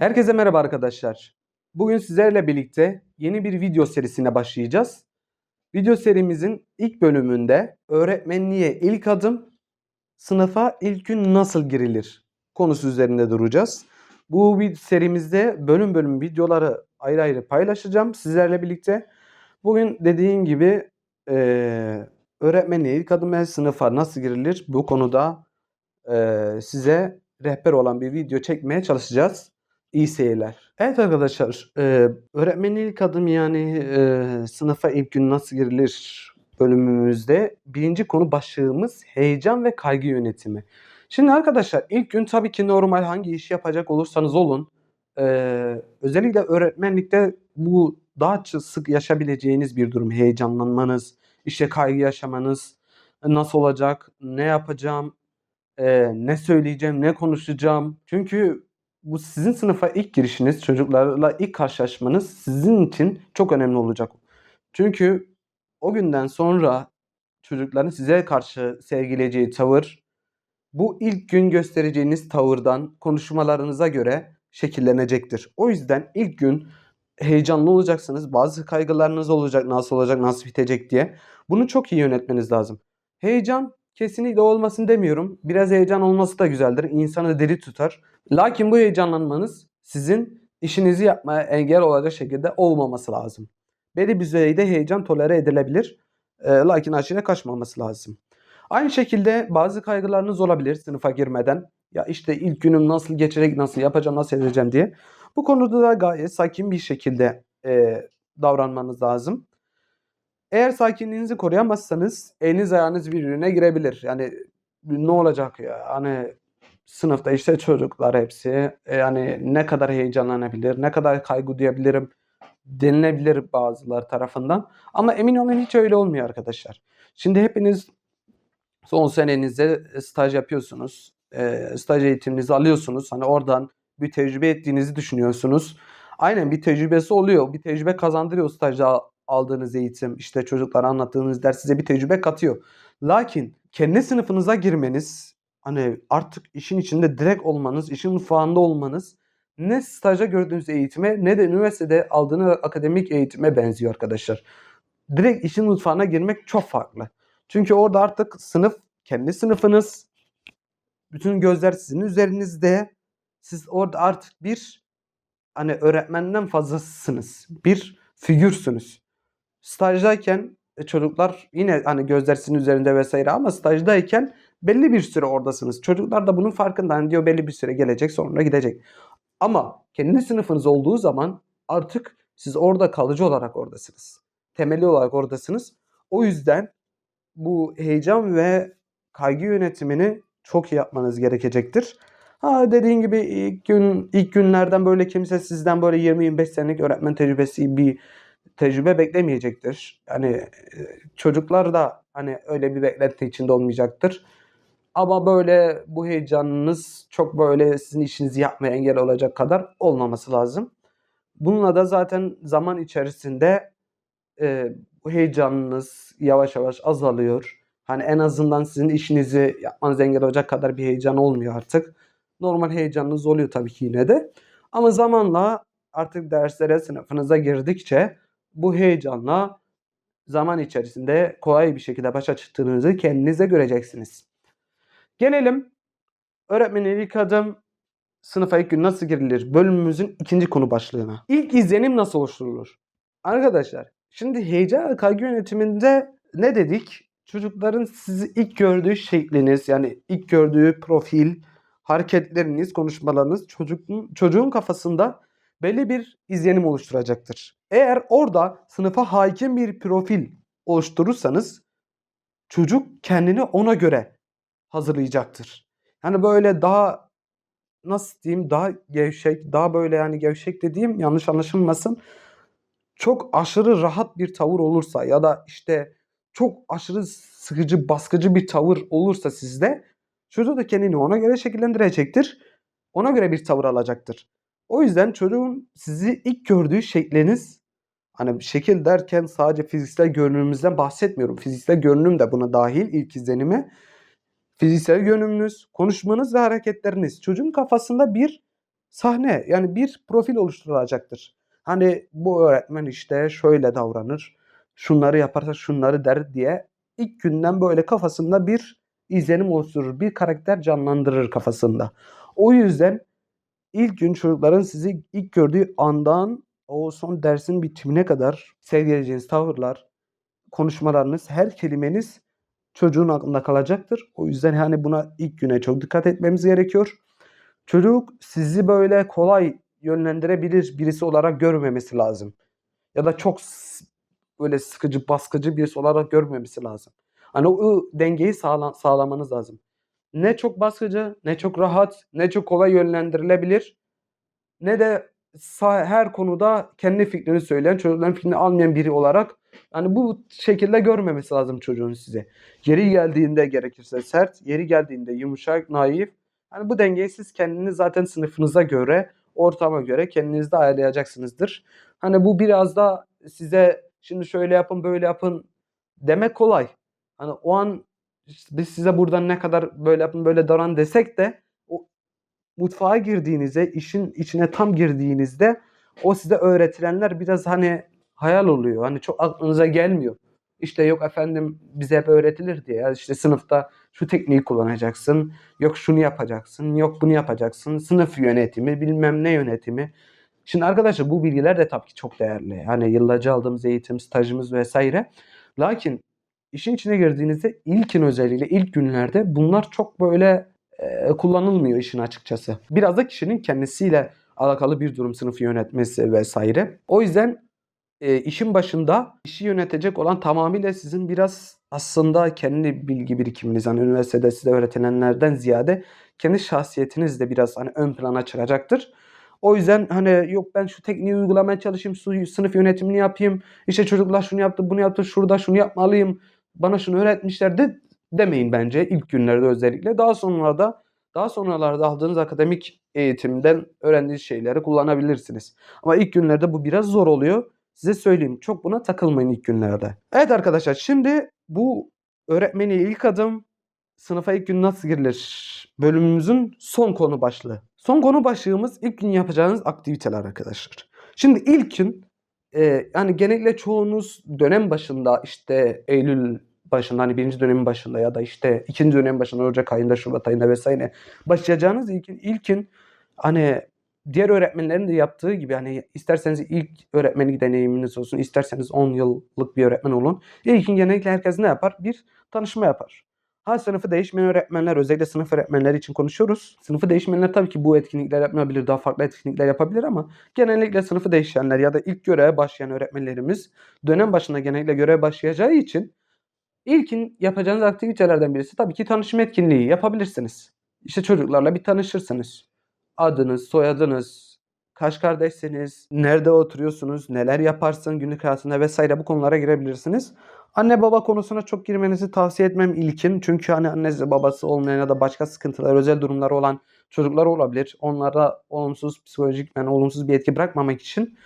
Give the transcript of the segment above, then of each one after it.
Herkese merhaba arkadaşlar. Bugün sizlerle birlikte yeni bir video serisine başlayacağız. Video serimizin ilk bölümünde öğretmenliğe ilk adım, sınıfa ilk gün nasıl girilir konusu üzerinde duracağız. Bu vid- serimizde bölüm bölüm videoları ayrı ayrı paylaşacağım sizlerle birlikte. Bugün dediğim gibi eee öğretmenliğe ilk adım ve sınıfa nasıl girilir bu konuda eee, size rehber olan bir video çekmeye çalışacağız. İyi seyirler. Evet arkadaşlar, e, öğretmenin ilk adım yani e, sınıfa ilk gün nasıl girilir bölümümüzde birinci konu başlığımız heyecan ve kaygı yönetimi. Şimdi arkadaşlar ilk gün tabii ki normal hangi işi yapacak olursanız olun. e, özellikle öğretmenlikte bu daha sık yaşayabileceğiniz bir durum. Heyecanlanmanız, işte kaygı yaşamanız, nasıl olacak, ne yapacağım, e, ne söyleyeceğim, ne konuşacağım. Çünkü bu sizin sınıfa ilk girişiniz, çocuklarla ilk karşılaşmanız sizin için çok önemli olacak. Çünkü o günden sonra çocukların size karşı sergileyeceği tavır bu ilk gün göstereceğiniz tavırdan, konuşmalarınıza göre şekillenecektir. O yüzden ilk gün heyecanlı olacaksınız. Bazı kaygılarınız olacak, nasıl olacak, nasıl bitecek diye. Bunu çok iyi yönetmeniz lazım. Heyecan kesinlikle olmasın demiyorum. Biraz heyecan olması da güzeldir. İnsanı diri tutar. Lakin bu heyecanlanmanız sizin işinizi yapmaya engel olacak şekilde olmaması lazım. Belli bir düzeyde heyecan tolere edilebilir. E, lakin aşırı kaçmaması lazım. Aynı şekilde bazı kaygılarınız olabilir sınıfa girmeden. Ya işte ilk günüm nasıl geçecek, nasıl yapacağım, nasıl edeceğim diye. Bu konuda da gayet sakin bir şekilde e, davranmanız lazım. Eğer sakinliğinizi koruyamazsanız eliniz ayağınız birbirine girebilir. Yani ne olacak ya? Hani sınıfta işte çocuklar hepsi e, yani ne kadar heyecanlanabilir, ne kadar kaygı duyabilirim denilebilir bazıları tarafından. Ama emin olun hiç öyle olmuyor arkadaşlar. Şimdi hepiniz son senenizde staj yapıyorsunuz. E, staj eğitiminizi alıyorsunuz. Hani oradan bir tecrübe ettiğinizi düşünüyorsunuz. Aynen bir tecrübesi oluyor. Bir tecrübe kazandırıyor stajda aldığınız eğitim. İşte çocuklara anlattığınız ders size bir tecrübe katıyor. Lakin kendi sınıfınıza girmeniz, hani artık işin içinde direkt olmanız, işin mutfağında olmanız ne stajda gördüğünüz eğitime ne de üniversitede aldığınız akademik eğitime benziyor arkadaşlar. Direkt işin mutfağına girmek çok farklı. Çünkü orada artık sınıf kendi sınıfınız. Bütün gözler sizin üzerinizde. Siz orada artık bir hani öğretmenden fazlasısınız. Bir figürsünüz. Stajdayken e, çocuklar yine hani gözler sizin üzerinde vesaire ama stajdayken belli bir süre oradasınız. Çocuklar da bunun farkında. Hani diyor belli bir süre gelecek sonra gidecek. Ama kendi sınıfınız olduğu zaman artık siz orada kalıcı olarak oradasınız. Temeli olarak oradasınız. O yüzden bu heyecan ve kaygı yönetimini çok iyi yapmanız gerekecektir. Ha dediğim gibi ilk gün ilk günlerden böyle kimse sizden böyle 20-25 senelik öğretmen tecrübesi bir tecrübe beklemeyecektir. Yani e, çocuklar da hani öyle bir beklenti içinde olmayacaktır. Ama böyle bu heyecanınız çok böyle sizin işinizi yapmaya engel olacak kadar olmaması lazım. Bununla da zaten zaman içerisinde e, bu heyecanınız yavaş yavaş azalıyor. Hani en azından sizin işinizi yapmanız engel olacak kadar bir heyecan olmuyor artık. Normal heyecanınız oluyor tabii ki yine de. Ama zamanla artık derslere sınıfınıza girdikçe bu heyecanla zaman içerisinde kolay bir şekilde başa çıktığınızı kendinize göreceksiniz. Gelelim öğretmenin ilk adım sınıfa ilk gün nasıl girilir bölümümüzün ikinci konu başlığına. İlk izlenim nasıl oluşturulur? Arkadaşlar şimdi heyecan ve kaygı yönetiminde ne dedik? Çocukların sizi ilk gördüğü şekliniz yani ilk gördüğü profil, hareketleriniz, konuşmalarınız çocuğun, çocuğun kafasında belli bir izlenim oluşturacaktır. Eğer orada sınıfa hakim bir profil oluşturursanız çocuk kendini ona göre hazırlayacaktır. Yani böyle daha nasıl diyeyim daha gevşek, daha böyle yani gevşek dediğim yanlış anlaşılmasın. Çok aşırı rahat bir tavır olursa ya da işte çok aşırı sıkıcı, baskıcı bir tavır olursa sizde çocuk da kendini ona göre şekillendirecektir. Ona göre bir tavır alacaktır. O yüzden çocuğun sizi ilk gördüğü şekliniz hani şekil derken sadece fiziksel görünümümüzden bahsetmiyorum. Fiziksel görünüm de buna dahil ilk izlenimi. Fiziksel görünümünüz, konuşmanız ve hareketleriniz çocuğun kafasında bir sahne yani bir profil oluşturulacaktır. Hani bu öğretmen işte şöyle davranır, şunları yaparsa şunları der diye ilk günden böyle kafasında bir izlenim oluşturur, bir karakter canlandırır kafasında. O yüzden ilk gün çocukların sizi ilk gördüğü andan o son dersin bitimine kadar sergileyeceğiniz tavırlar, konuşmalarınız, her kelimeniz çocuğun aklında kalacaktır. O yüzden hani buna ilk güne çok dikkat etmemiz gerekiyor. Çocuk sizi böyle kolay yönlendirebilir birisi olarak görmemesi lazım. Ya da çok böyle sıkıcı, baskıcı birisi olarak görmemesi lazım. Hani o dengeyi sağla- sağlamanız lazım. Ne çok baskıcı, ne çok rahat, ne çok kolay yönlendirilebilir, ne de her konuda kendi fikrini söyleyen, çocukların fikrini almayan biri olarak yani bu şekilde görmemesi lazım çocuğun sizi. Yeri geldiğinde gerekirse sert, yeri geldiğinde yumuşak, naif. Hani bu dengeyi siz kendiniz zaten sınıfınıza göre, ortama göre kendinizde ayarlayacaksınızdır. Hani bu biraz da size şimdi şöyle yapın, böyle yapın demek kolay. Hani o an biz size buradan ne kadar böyle yapın, böyle davran desek de o mutfağa girdiğinizde, işin içine tam girdiğinizde o size öğretilenler biraz hani hayal oluyor. Hani çok aklınıza gelmiyor. İşte yok efendim bize hep öğretilir diye. Ya işte sınıfta şu tekniği kullanacaksın. Yok şunu yapacaksın. Yok bunu yapacaksın. Sınıf yönetimi, bilmem ne yönetimi. Şimdi arkadaşlar bu bilgiler de tabii ki çok değerli. Hani yıllarca aldığımız eğitim, stajımız vesaire. Lakin işin içine girdiğinizde ilkin özelliğiyle ilk günlerde bunlar çok böyle e, kullanılmıyor işin açıkçası. Biraz da kişinin kendisiyle alakalı bir durum sınıfı yönetmesi vesaire. O yüzden e, işin başında işi yönetecek olan tamamıyla sizin biraz aslında kendi bilgi birikiminiz hani üniversitede size öğretilenlerden ziyade kendi şahsiyetiniz de biraz hani ön plana çıkacaktır. O yüzden hani yok ben şu tekniği uygulamaya çalışayım, sınıf yönetimini yapayım. İşte çocuklar şunu yaptı, bunu yaptı, şurada şunu yapmalıyım. Bana şunu öğretmişler de demeyin bence ilk günlerde özellikle. Daha sonra da daha sonralarda aldığınız akademik eğitimden öğrendiğiniz şeyleri kullanabilirsiniz. Ama ilk günlerde bu biraz zor oluyor. Size söyleyeyim çok buna takılmayın ilk günlerde. Evet arkadaşlar şimdi bu öğretmeni ilk adım sınıfa ilk gün nasıl girilir bölümümüzün son konu başlığı. Son konu başlığımız ilk gün yapacağınız aktiviteler arkadaşlar. Şimdi ilk gün e, yani genellikle çoğunuz dönem başında işte Eylül başında hani birinci dönemin başında ya da işte ikinci dönemin başında Ocak ayında Şubat ayında vesaire başlayacağınız ilkin ilkin hani diğer öğretmenlerin de yaptığı gibi hani isterseniz ilk öğretmenlik deneyiminiz olsun isterseniz 10 yıllık bir öğretmen olun. İlkin genellikle herkes ne yapar? Bir tanışma yapar. Ha sınıfı değişmeyen öğretmenler özellikle sınıf öğretmenleri için konuşuyoruz. Sınıfı değişmeyenler tabii ki bu etkinlikler yapmayabilir, daha farklı etkinlikler yapabilir ama genellikle sınıfı değişenler ya da ilk göreve başlayan öğretmenlerimiz dönem başında genellikle göreve başlayacağı için ilkin yapacağınız aktivitelerden birisi tabii ki tanışma etkinliği yapabilirsiniz. İşte çocuklarla bir tanışırsınız. Adınız, soyadınız, kaç kardeşsiniz, nerede oturuyorsunuz, neler yaparsın günlük hayatında vesaire bu konulara girebilirsiniz. Anne baba konusuna çok girmenizi tavsiye etmem ilkin. Çünkü hani annesi babası olmayan ya da başka sıkıntılar, özel durumları olan çocuklar olabilir. Onlara olumsuz psikolojik yani olumsuz bir etki bırakmamak için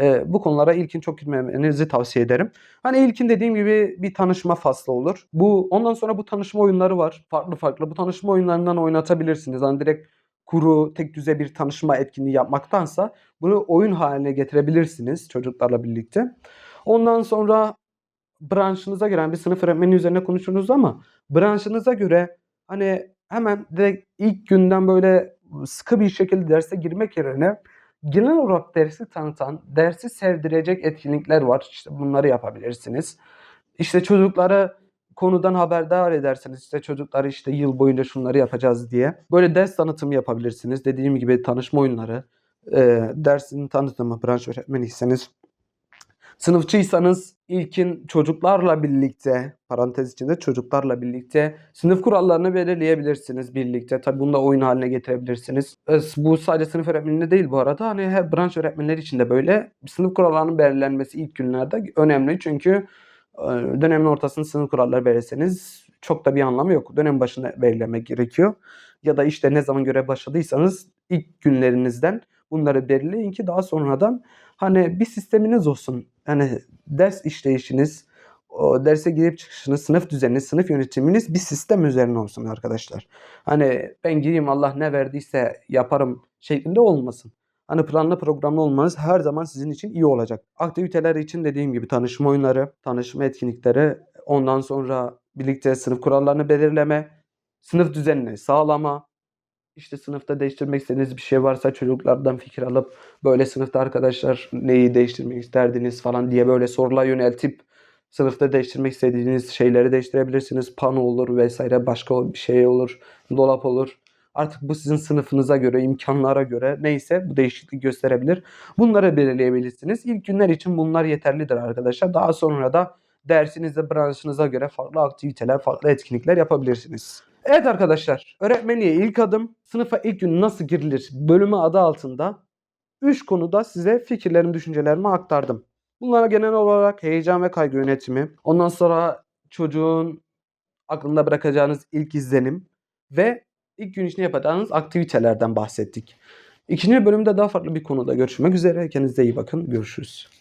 e, bu konulara ilkin çok girmemenizi tavsiye ederim. Hani ilkin dediğim gibi bir tanışma faslı olur. Bu ondan sonra bu tanışma oyunları var. Farklı farklı. Bu tanışma oyunlarından oynatabilirsiniz. Hani direkt kuru, tek düze bir tanışma etkinliği yapmaktansa bunu oyun haline getirebilirsiniz çocuklarla birlikte. Ondan sonra branşınıza göre bir sınıf öğretmeni üzerine konuşuruz ama branşınıza göre hani hemen direkt ilk günden böyle sıkı bir şekilde derse girmek yerine genel olarak dersi tanıtan, dersi sevdirecek etkinlikler var. İşte bunları yapabilirsiniz. İşte çocukları konudan haberdar edersiniz. İşte çocukları işte yıl boyunca şunları yapacağız diye. Böyle ders tanıtımı yapabilirsiniz. Dediğim gibi tanışma oyunları, e, dersin tanıtımı, branş öğretmeniyseniz Sınıfçıysanız ilkin çocuklarla birlikte, parantez içinde çocuklarla birlikte sınıf kurallarını belirleyebilirsiniz birlikte. Tabi bunu da oyun haline getirebilirsiniz. E, Bu sadece sınıf öğretmeninde değil bu arada. Hani her branş öğretmenleri için de böyle sınıf kurallarının belirlenmesi ilk günlerde önemli. Çünkü e, dönemin ortasında sınıf kuralları belirleseniz çok da bir anlamı yok. Dönem başında belirlemek gerekiyor. Ya da işte ne zaman görev başladıysanız ilk günlerinizden bunları belirleyin ki daha sonradan hani bir sisteminiz olsun. Yani ders işleyişiniz, o derse girip çıkışınız, sınıf düzeniniz, sınıf yönetiminiz bir sistem üzerine olsun arkadaşlar. Hani ben gireyim Allah ne verdiyse yaparım şeklinde olmasın. Hani planlı programlı olmanız her zaman sizin için iyi olacak. Aktiviteler için dediğim gibi tanışma oyunları, tanışma etkinlikleri, ondan sonra birlikte sınıf kurallarını belirleme, sınıf düzenini sağlama, işte sınıfta değiştirmek istediğiniz bir şey varsa çocuklardan fikir alıp böyle sınıfta arkadaşlar neyi değiştirmek isterdiniz falan diye böyle sorular yöneltip sınıfta değiştirmek istediğiniz şeyleri değiştirebilirsiniz. Pano olur vesaire başka bir şey olur, dolap olur. Artık bu sizin sınıfınıza göre, imkanlara göre neyse bu değişiklik gösterebilir. Bunları belirleyebilirsiniz. İlk günler için bunlar yeterlidir arkadaşlar. Daha sonra da dersinizde, branşınıza göre farklı aktiviteler, farklı etkinlikler yapabilirsiniz. Evet arkadaşlar, öğretmenliğe ilk adım, sınıfa ilk gün nasıl girilir bölümü adı altında 3 konuda size fikirlerimi, düşüncelerimi aktardım. Bunlara genel olarak heyecan ve kaygı yönetimi, ondan sonra çocuğun aklında bırakacağınız ilk izlenim ve ilk gün içinde yapacağınız aktivitelerden bahsettik. İkinci bölümde daha farklı bir konuda görüşmek üzere. Kendinize iyi bakın. Görüşürüz.